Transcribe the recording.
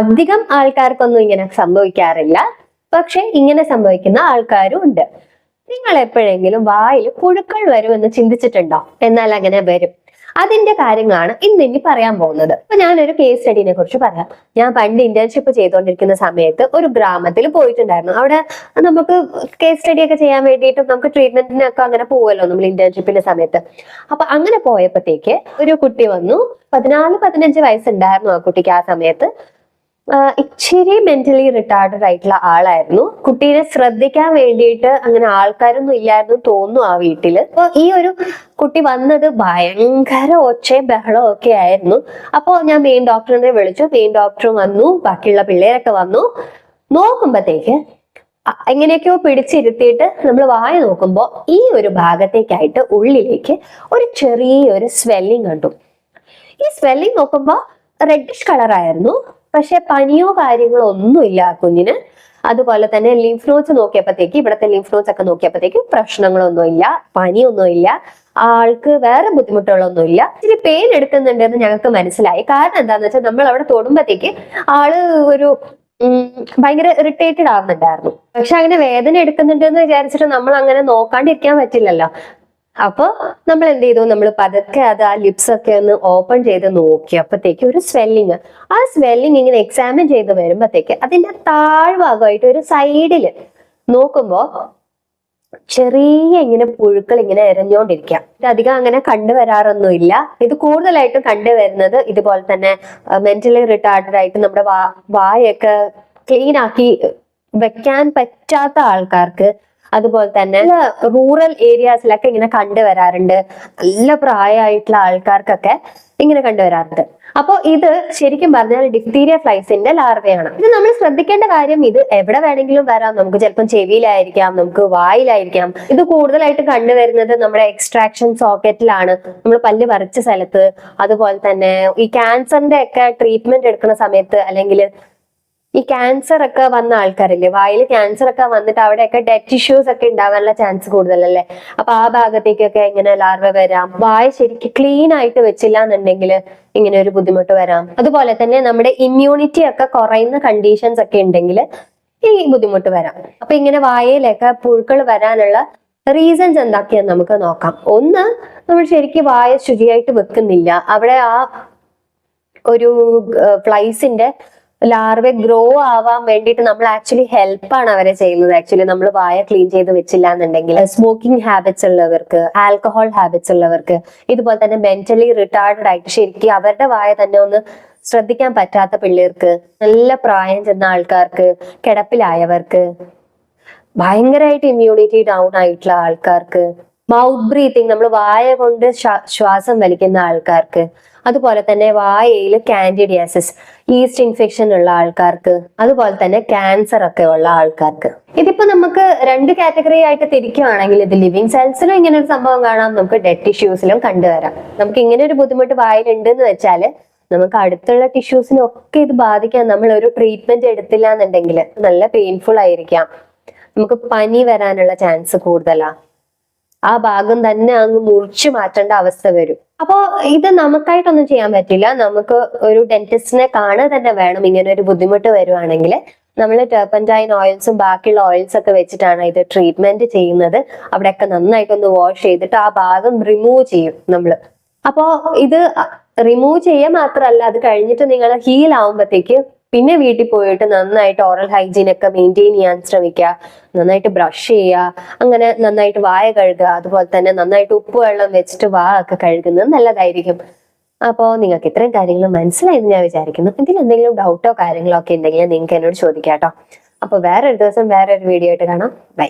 അധികം ആൾക്കാർക്കൊന്നും ഇങ്ങനെ സംഭവിക്കാറില്ല. പക്ഷെ ഇങ്ങനെ സംഭവിക്കുന്ന ആൾക്കാരും ഉണ്ട്. നിങ്ങൾ എപ്പോഴെങ്കിലും വായിൽ പുഴുക്കൾ വരുമെന്ന് ചിന്തിച്ചിട്ടുണ്ടോ? എന്നാൽ അങ്ങനെ വരും. അതിന്റെ കാര്യങ്ങളാണ് ഇന്ന് ഇനി പറയാൻ പോകുന്നത്. അപ്പൊ ഞാനൊരു കേസ് സ്റ്റഡിനെ കുറിച്ച് പറയാം. ഞാൻ പണ്ട് ഇന്റേൺഷിപ്പ് ചെയ്തുകൊണ്ടിരിക്കുന്ന സമയത്ത് ഒരു ഗ്രാമത്തിൽ പോയിട്ടുണ്ടായിരുന്നു. അവിടെ നമുക്ക് കേസ് സ്റ്റഡി ഒക്കെ ചെയ്യാൻ വേണ്ടിയിട്ടും നമുക്ക് ട്രീറ്റ്മെന്റിനൊക്കെ അങ്ങനെ പോവല്ലോ നമ്മൾ ഇന്റേൺഷിപ്പിന്റെ സമയത്ത്. അപ്പൊ അങ്ങനെ പോയപ്പോഴത്തേക്ക് ഒരു കുട്ടി വന്നു. പതിനാല് പതിനഞ്ച് വയസ്സുണ്ടായിരുന്നു ആ കുട്ടിക്ക് ആ സമയത്ത്. ഇച്ചിരി മെന്റലി റിട്ടാർഡഡ് ആയിട്ടുള്ള ആളായിരുന്നു. കുട്ടീനെ ശ്രദ്ധിക്കാൻ വേണ്ടിയിട്ട് അങ്ങനെ ആൾക്കാരൊന്നും ഇല്ലായിരുന്നു തോന്നുന്നു ആ വീട്ടിൽ അപ്പൊ ഈ ഒരു കുട്ടി വന്നത് ഭയങ്കര ഒച്ചയും ബഹളവും ഒക്കെ ആയിരുന്നു. അപ്പോ ഞാൻ മെയിൻ ഡോക്ടറിനെ വിളിച്ചു. മെയിൻ ഡോക്ടർ വന്നു. ബാക്കിയുള്ള പിള്ളേരൊക്കെ വന്നു. നോക്കുമ്പത്തേക്ക് എങ്ങനെയൊക്കെയോ പിടിച്ചിരുത്തിയിട്ട് നമ്മൾ വായ നോക്കുമ്പോൾ ഈ ഒരു ഭാഗത്തേക്കായിട്ട് ഉള്ളിലേക്ക് ഒരു ചെറിയൊരു സ്വെല്ലിങ് കണ്ടു. ഈ സ്വെല്ലിങ് നോക്കുമ്പോൾ റെഡിഷ് കളറായിരുന്നു പക്ഷെ പനിയോ കാര്യങ്ങളോ ഒന്നുമില്ല കുഞ്ഞിന്. അതുപോലെ തന്നെ ലിംഫ് നോട്ട്സ് നോക്കിയപ്പോഴത്തേക്ക് ഇവിടുത്തെ ലിംഫ് നോട്ട്സ് ഒക്കെ നോക്കിയപ്പോഴത്തേക്ക് പ്രശ്നങ്ങളൊന്നുമില്ല പനിയൊന്നുമില്ല ആൾക്ക് വേറെ ബുദ്ധിമുട്ടുകളൊന്നുമില്ല. ഇച്ചിരി പെയിൻ എടുക്കുന്നുണ്ട് എന്ന് ഞങ്ങൾക്ക് മനസ്സിലായി. കാരണം എന്താന്ന് വെച്ചാൽ നമ്മൾ അവിടെ തൊടുമ്പത്തേക്ക് ആൾ ഒരു ഭയങ്കര ഇറിറ്റേറ്റഡ് ആവുന്നുണ്ടായിരുന്നു. പക്ഷെ അങ്ങനെ വേദന എടുക്കുന്നുണ്ട് എന്ന് വിചാരിച്ചിട്ട് നമ്മൾ അങ്ങനെ നോക്കാണ്ടിരിക്കാൻ പറ്റില്ലല്ലോ. അപ്പൊ നമ്മൾ എന്ത് ചെയ്തു നമ്മൾ പതുക്കെ അത് ആ ലിപ്സ് ഒക്കെ ഒന്ന് ഓപ്പൺ ചെയ്ത് നോക്കി. അപ്പത്തേക്ക് ഒരു സ്വെല്ലിങ് ആ സ്വെല്ലിങ് ഇങ്ങനെ എക്സാമിൻ ചെയ്ത് വരുമ്പോഴത്തേക്ക് അതിന്റെ താഴ്ഭാഗമായിട്ട് ഒരു സൈഡിൽ നോക്കുമ്പോൾ ചെറിയ ഇങ്ങനെ പുഴുക്കൾ ഇങ്ങനെ എരഞ്ഞോണ്ടിരിക്കാം. ഇത് അധികം അങ്ങനെ കണ്ടുവരാറൊന്നും ഇല്ല ഇത് കൂടുതലായിട്ടും കണ്ടുവരുന്നത് ഇതുപോലെ തന്നെ മെന്റലി റിട്ടാർഡഡ് ആയിട്ട് നമ്മുടെ വായൊക്കെ ക്ലീൻ ആക്കി വെക്കാൻ പറ്റാത്ത ആൾക്കാർക്ക് അതുപോലെ തന്നെ റൂറൽ ഏരിയാസിലൊക്കെ ഇങ്ങനെ കണ്ടുവരാറുണ്ട് നല്ല പ്രായമായിട്ടുള്ള ആൾക്കാർക്കൊക്കെ ഇങ്ങനെ കണ്ടുവരാറുണ്ട് അപ്പോൾ ഇത് ശരിക്കും പറഞ്ഞാൽ ഡിഫ്തീരിയ ഫ്ലൈസിന്റെ ലാർവയാണ് ഇത് നമ്മൾ ശ്രദ്ധിക്കേണ്ട കാര്യം ഇത് എവിടെ വേണമെങ്കിലും വരാം. നമുക്ക് ചിലപ്പം ചെവിയിലായിരിക്കാം നമുക്ക് വായിലായിരിക്കാം. ഇത് കൂടുതലായിട്ട് കണ്ടുവരുന്നത് നമ്മുടെ എക്സ്ട്രാക്ഷൻ സോക്കറ്റിലാണ് നമ്മൾ പല്ല് പറിച്ച സ്ഥലത്ത്. അതുപോലെ തന്നെ ഈ ക്യാൻസറിന്റെ ഒക്കെ ട്രീറ്റ്മെന്റ് എടുക്കുന്ന സമയത്ത് അല്ലെങ്കിൽ ഈ ക്യാൻസർ ഒക്കെ വന്ന ആൾക്കാരില്ലേ? വായിൽ ക്യാൻസർ ഒക്കെ വന്നിട്ട് അവിടെയൊക്കെ ഡെഡ് ടിഷ്യൂസ് ഒക്കെ ഉണ്ടാവാനുള്ള ചാൻസ് കൂടുതലല്ലേ? അപ്പൊ ആ ഭാഗത്തേക്കൊക്കെ ഇങ്ങനെ ലാർവ വരാം? വായ ശരിക്കും ക്ലീൻ ആയിട്ട് വെച്ചില്ല എന്നുണ്ടെങ്കിൽ ഇങ്ങനെ ഒരു ബുദ്ധിമുട്ട് വരാം. അതുപോലെ തന്നെ നമ്മുടെ ഇമ്മ്യൂണിറ്റി ഒക്കെ കുറയുന്ന കണ്ടീഷൻസ് ഒക്കെ ഉണ്ടെങ്കിൽ ഈ ബുദ്ധിമുട്ട് വരാം. അപ്പൊ ഇങ്ങനെ വായയിലൊക്കെ പുഴുക്കൾ വരാനുള്ള റീസൺസ് എന്തൊക്കെയാന്ന് നമുക്ക് നോക്കാം. ഒന്ന് നമ്മൾ ശരിക്കും വായ ശുചിയായിട്ട് വെക്കുന്നില്ല. അവിടെ ആ ഒരു ഫ്ലൈസിന്റെ ലാർവെ ഗ്രോ ആവാൻ വേണ്ടിയിട്ട് നമ്മൾ ആക്ച്വലി ഹെൽപ്പാണ് അവരെ ചെയ്യുന്നത്. ആക്ച്വലി നമ്മൾ വായ ക്ലീൻ ചെയ്ത് വെച്ചില്ല എന്നുണ്ടെങ്കിൽ സ്മോക്കിംഗ് ഹാബിറ്റ്സ് ഉള്ളവർക്ക് ആൽക്കഹോൾ ഹാബിറ്റ്സ് ഉള്ളവർക്ക് ഇതുപോലെ തന്നെ മെന്റലി റിട്ടയർഡ് ആയിട്ട് ശരിക്കും അവരുടെ വായ തന്നെ ഒന്ന് ശ്രദ്ധിക്കാൻ പറ്റാത്ത പിള്ളേർക്ക് നല്ല പ്രായം ചെന്ന ആൾക്കാർക്ക് കിടപ്പിലായവർക്ക് ഭയങ്കരമായിട്ട് ഇമ്മ്യൂണിറ്റി ഡൗൺ ആയിട്ടുള്ള ആൾക്കാർക്ക് മൗത്ത് ബ്രീത്തിങ് നമ്മൾ വായ കൊണ്ട് ശ്വാസം വലിക്കുന്ന ആൾക്കാർക്ക് അതുപോലെ തന്നെ വായയിൽ കാൻഡിഡിയാസിസ് ഈസ്റ്റ് ഇൻഫെക്ഷൻ ഉള്ള ആൾക്കാർക്ക് അതുപോലെ തന്നെ ക്യാൻസർ ഒക്കെ ഉള്ള ആൾക്കാർക്ക്. ഇതിപ്പോ നമുക്ക് രണ്ട് കാറ്റഗറി ആയിട്ട് തിരിക്കുകയാണെങ്കിൽ ഇത് ലിവിങ് സെൽസിലും ഇങ്ങനെ ഒരു സംഭവം കാണാം. നമുക്ക് ഡെഡ് ടിഷ്യൂസിലും കണ്ടുവരാം. നമുക്ക് ഇങ്ങനെ ഒരു ബുദ്ധിമുട്ട് വായിലുണ്ട് എന്ന് വെച്ചാൽ നമുക്ക് അടുത്തുള്ള ടിഷ്യൂസിനൊക്കെ ഇത് ബാധിക്കാം നമ്മൾ ഒരു ട്രീറ്റ്മെന്റ് എടുത്തില്ല എന്നുണ്ടെങ്കിൽ നല്ല പെയിൻഫുൾ ആയിരിക്കാം. നമുക്ക് പനി വരാനുള്ള ചാൻസ് കൂടുതലാ. ആ ഭാഗം തന്നെ അങ്ങ് മുറിച്ചു മാറ്റേണ്ട അവസ്ഥ വരും. അപ്പോ ഇത് നമുക്കായിട്ടൊന്നും ചെയ്യാൻ പറ്റില്ല. നമുക്ക് ഒരു ഡെന്റിസ്റ്റിനെ കാണുക തന്നെ വേണം. ഇങ്ങനെ ഒരു ബുദ്ധിമുട്ട് വരുവാണെങ്കിൽ നമ്മൾ ടെർപ്പന്റൈൻ ഓയിൽസും ബാക്കിയുള്ള ഓയിൽസ് ഒക്കെ വെച്ചിട്ടാണ് ഇത് ട്രീറ്റ്മെന്റ് ചെയ്യുന്നത്. അവിടെയൊക്കെ നന്നായിട്ടൊന്ന് വാഷ് ചെയ്തിട്ട് ആ ഭാഗം റിമൂവ് ചെയ്യും നമ്മൾ അപ്പോ ഇത് റിമൂവ് ചെയ്യുക മാത്രമല്ല അത് കഴിഞ്ഞിട്ട് നിങ്ങൾ ഹീൽ ആവുമ്പോഴത്തേക്ക് പിന്നെ വീട്ടിൽ പോയിട്ട് നന്നായിട്ട് ഓറൽ ഹൈജീൻ ഒക്കെ മെയിന്റെയിൻ ചെയ്യാൻ ശ്രമിക്കുക നന്നായിട്ട് ബ്രഷ് ചെയ്യുക അങ്ങനെ നന്നായിട്ട് വായ കഴുകുക അതുപോലെ തന്നെ നന്നായിട്ട് ഉപ്പ് വെള്ളം വെച്ചിട്ട് വാ ഒക്കെ കഴുകുന്നത് നല്ലതായിരിക്കും. അപ്പോൾ നിങ്ങൾക്ക് ഇത്രയും കാര്യങ്ങൾ മനസ്സിലായെന്ന് ഞാൻ വിചാരിക്കുന്നു. ഇതിൽ എന്തെങ്കിലും ഡൗട്ടോ കാര്യങ്ങളോ ഒക്കെ ഉണ്ടെങ്കിൽ നിങ്ങൾക്ക് എന്നോട് ചോദിക്കാം കേട്ടോ. അപ്പോൾ വേറൊരു ദിവസം വേറൊരു വീഡിയോ ആയിട്ട് കാണാം. ബൈ